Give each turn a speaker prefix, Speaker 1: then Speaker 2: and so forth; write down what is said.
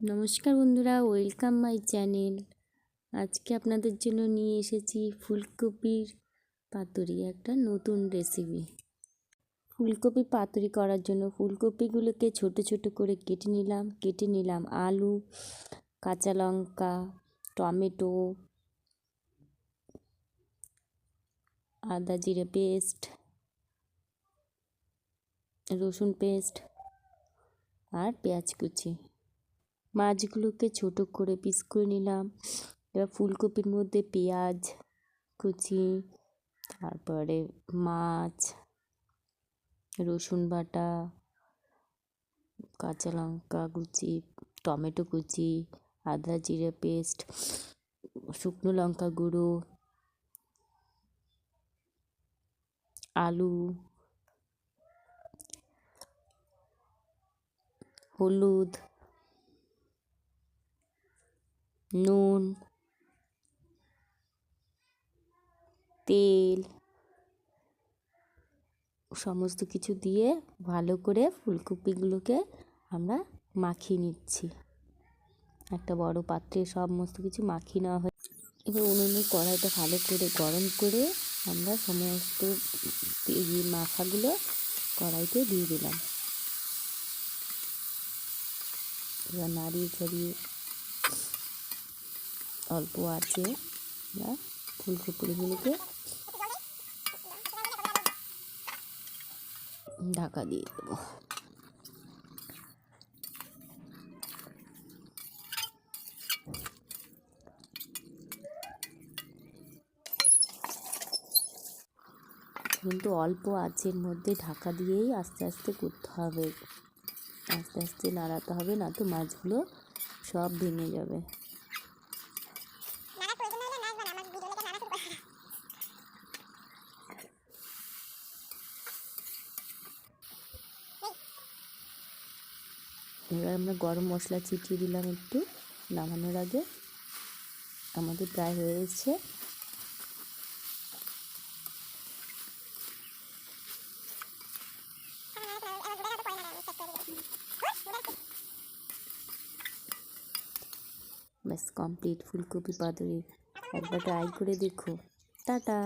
Speaker 1: নমস্কার বন্ধুরা, welcome my channel. আজকে আপনাদের জন্য নিয়ে এসেছি ফুলকপির পাতুরি, একটা নতুন রেসিপি ফুলকপি পাতুরি করার জন্য ফুলকপিগুলোকে ছোট ছোট করে কেটে নিলাম। কেটে নিলাম আলু, কাঁচা লঙ্কা, টমেটো, আদা জিরে পেস্ট, রসুন পেস্ট আর পেঁয়াজ কুচি। মাছগুলোকে ছোট করে পিস করে নিলাম। এবার ফুলকপির মধ্যে পেঁয়াজ, কুচি, তারপরে মাছ, রসুন বাটা, কাঁচা লঙ্কা কুচি, টমেটো কুচি, আদা জিরে পেস্ট, শুকনো লঙ্কা গুঁড়ো, আলু, হলুদ নুন, তেল, সমস্ত কিছু দিয়ে ভালো করে ফুলকপিগুলোকে আমরা মাখিয়ে নিচ্ছি। একটা বড় পাত্রে সমস্ত কিছু মাখিয়ে নেওয়া হয় এবার উনুনে কড়াইটা ভালো করে গরম করে আমরা সমস্ত মাখাগুলো কড়াইতে দিয়ে দিলাম। এবার নাড়িয়ে চাড়িয়ে অল্প আছে। আমরা ফুলকপিগুলোকে ঢাকা দিয়ে দেবো। কিন্তু অল্প আঁচের মধ্যে ঢাকা দিয়েই আস্তে আস্তে করতে হবে। আস্তে আস্তে নাড়াতে হবে, না তো মাছগুলো সব ভেঙে যাবে। এবার আমরা গরম মশলা ছিটিয়ে দিলাম একটু। নামানোর আগে আমাদের প্রায় হয়েছে ব্যাস কমপ্লিট ফুলকপি পাতুরি। একবার ট্রাই করে দেখো। টাটা!